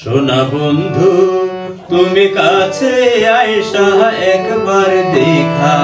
সোনা বন্ধু তুমি কাছে আয়সা একবার দেখা